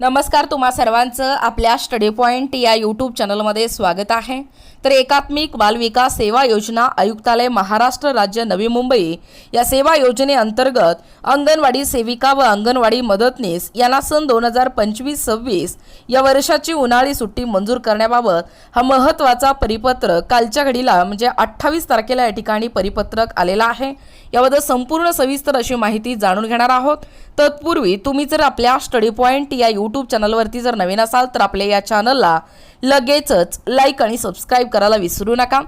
नमस्कार तुम्हा सर्वांचं. आपल्या स्टडी पॉईंट या यूट्यूब चॅनलमध्ये स्वागत आहे. तर एकात्मिक बालविकास सेवा योजना आयुक्तालय महाराष्ट्र राज्य नवी मुंबई या सेवा योजनेअंतर्गत अंगणवाडी सेविका व अंगणवाडी मदतनीस यांना सन दोन हजार पंचवीस सव्वीस या वर्षाची उन्हाळी सुट्टी मंजूर करण्याबाबत हा महत्त्वाचा परिपत्रक कालच्या घडीला म्हणजे अठ्ठावीस तारखेला या ठिकाणी परिपत्रक आलेला आहे. याबद्दल संपूर्ण सविस्तर अशी माहिती जाणून घेणार आहोत. तत्पूर्वी तुम्ही जर आपल्या स्टडी पॉईंट या यूट्यूब चॅनलवरती जर नवीन असाल तर आपल्या या चॅनलला लगेचच लाईक आणि सबस्क्राईब करायला विसरू नका.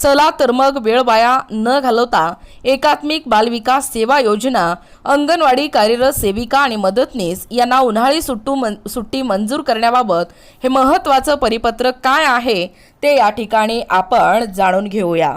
चला तर मग वेळ वाया न घालवता एकात्मिक बालविकास सेवा योजना अंगणवाडी कार्यरत सेविका आणि मदतनीस यांना उन्हाळी सुट्टू मन सुट्टी मंजूर करण्याबाबत हे महत्त्वाचं परिपत्रक काय आहे ते या ठिकाणी आपण जाणून घेऊया.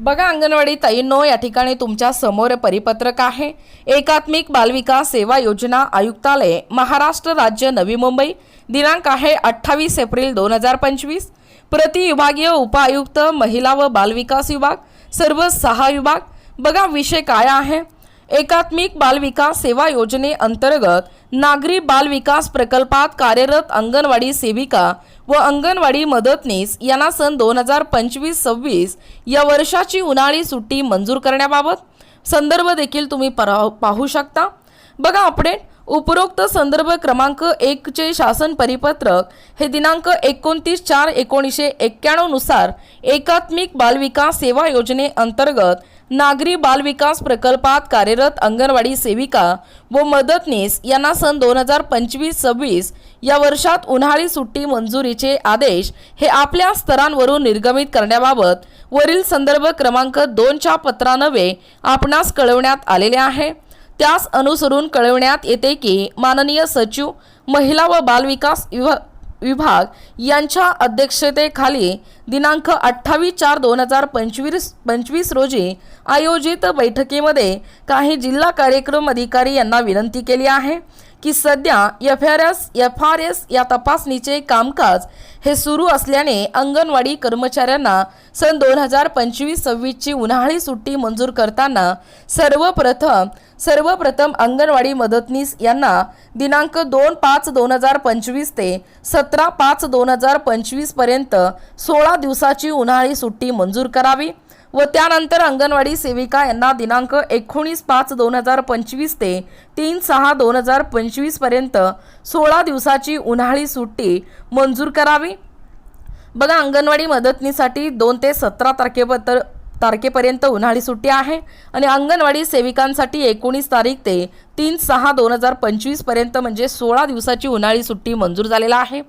बघा अंगणवाडी ताईंनो या ठिकाणी तुमच्यासमोर परिपत्रक आहे. एकात्मिक बालविकास सेवा योजना आयुक्तालय महाराष्ट्र राज्य नवी मुंबई दिनांक आहे अठ्ठावीस एप्रिल दोन हजार पंचवीस. प्रतिविभागीय उपायुक्त महिला व बालविकास विभाग सर्व सहा विभाग. बघा विषय काय आहे? एकात्मिक बालविकास सेवा योजनेअंतर्गत नागरी बालविकास प्रकल्पात कार्यरत अंगणवाडी सेविका व अंगणवाडी मदतनीस यांना सन दोन हजार पंचवीस सव्वीस या वर्षाची उन्हाळी सुट्टी मंजूर करण्याबाबत संदर्भ देखील तुम्ही परा पाहू शकता. बघा अपडेट. उपरोक्त संदर्भ क्रमांक एकचे शासन परिपत्रक हे दिनांक एकोणतीस चार एकोणीसशे एक्क्याण्णवनुसार एकात्मिक बालविकास सेवा योजनेअंतर्गत नागरी बालविकास प्रकल्पात कार्यरत अंगणवाडी सेविका व मदतनीस यांना सन दोन हजार पंचवीस सव्वीस या वर्षात उन्हाळी सुट्टी मंजुरीचे आदेश हे आपल्या स्तरांवरून निर्गमित करण्याबाबत वरील संदर्भ क्रमांक दोनच्या पत्रानवे आपणास कळवण्यात आलेले आहे. त्यास अनुसरून कळवण्यात येते की माननीय सचिव महिला व बालविकास विभाग यांच्या अध्यक्षतेखाली दिनांक अठ्ठावीस चार दोन हजार पंचवीस पंचवीस रोजी आयोजित बैठकीमध्ये काही जिल्हा कार्यक्रम अधिकारी यांना विनंती केली आहे की सध्या F R S F R S या तपासणीचे कामकाज हे सुरू असल्याने अंगणवाडी कर्मचाऱ्यांना सन दोन हजार पंचवीस सव्वीसची उन्हाळी सुट्टी मंजूर करताना सर्वप्रथम सर्वप्रथम अंगणवाडी मदतनीस यांना दिनांक दोन पाच दोन हजार पंचवीस ते सतरा पाच दोन हजार पंचवीसपर्यंत सोळा दिवसाची उन्हाळी सुट्टी मंजूर करावी व त्यानंतर अंगणवाडी सेविका यांना दिनांक एकोणीस पाच दोन हजार पंचवीस ते तीन सहा दोन हजार पंचवीसपर्यंत सोळा दिवसाची उन्हाळी सुट्टी मंजूर करावी. बघा अंगणवाडी मदतनीसाठी दोन ते सतरा तारखेपर्यंत तारखेपर्यंत उन्हाळी सुट्टी आहे आणि अंगणवाडी सेविकांसाठी एकोणीस तारीख ते तीन सहा दोन हजार पंचवीसपर्यंत म्हणजे सोळा दिवसाची उन्हाळी सुट्टी मंजूर झालेला आहे.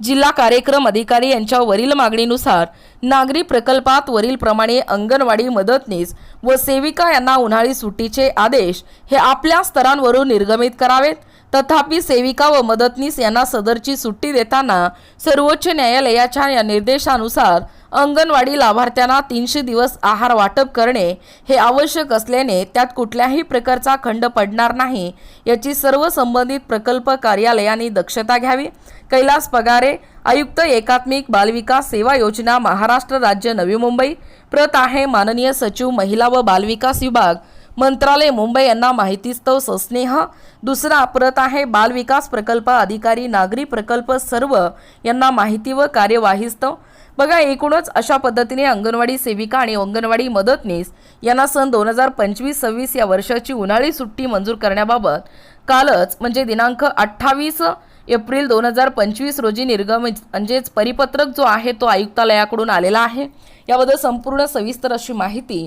जिल्हा कार्यक्रम अधिकारी यांच्या वरील मागणीनुसार नागरी प्रकल्पात वरीलप्रमाणे अंगणवाडी मदतनीस व सेविका यांना उन्हाळी सुट्टीचे आदेश हे आपल्या स्तरांवरून निर्गमित करावेत. तथापि सेविका व मदतनीस यांना सदरची सुट्टी देताना सर्वोच्च न्यायालयाच्या या निर्देशानुसार अंगणवाडी लाभार्थ्यांना तीनशे दिवस आहार वाटप करणे हे आवश्यक असल्याने त्यात कुठल्याही प्रकारचा खंड पडणार नाही. याची सर्व संबंधित प्रकल्प कार्यालयांनी दक्षता घ्यावी. कैलास पगारे आयुक्त एकात्मिक बालविकास सेवा योजना महाराष्ट्र राज्य नवी मुंबई. प्रत आहे माननीय सचिव महिला व बालविकास विभाग. मंत्रालय मुंबई यांना माहितीस्तव सस्नेह. दुसरा प्रत आहे बालविकास प्रकल्प अधिकारी नागरी प्रकल्प सर्व यांना माहिती व कार्यवाहीस्तव बघा एकूणच अशा पद्धतीने अंगणवाडी सेविका आणि अंगणवाडी मदतनीस यांना सन दोन हजार पंचवीस सव्वीस या वर्षाची उन्हाळी सुट्टी मंजूर करण्याबाबत कालच म्हणजे दिनांक अठ्ठावीस एप्रिल दोन हजार पंचवीस रोजी निर्गमित म्हणजेच परिपत्रक जो आहे तो आयुक्तालयाकडून आलेला आहे. याबद्दल संपूर्ण सविस्तर अशी माहिती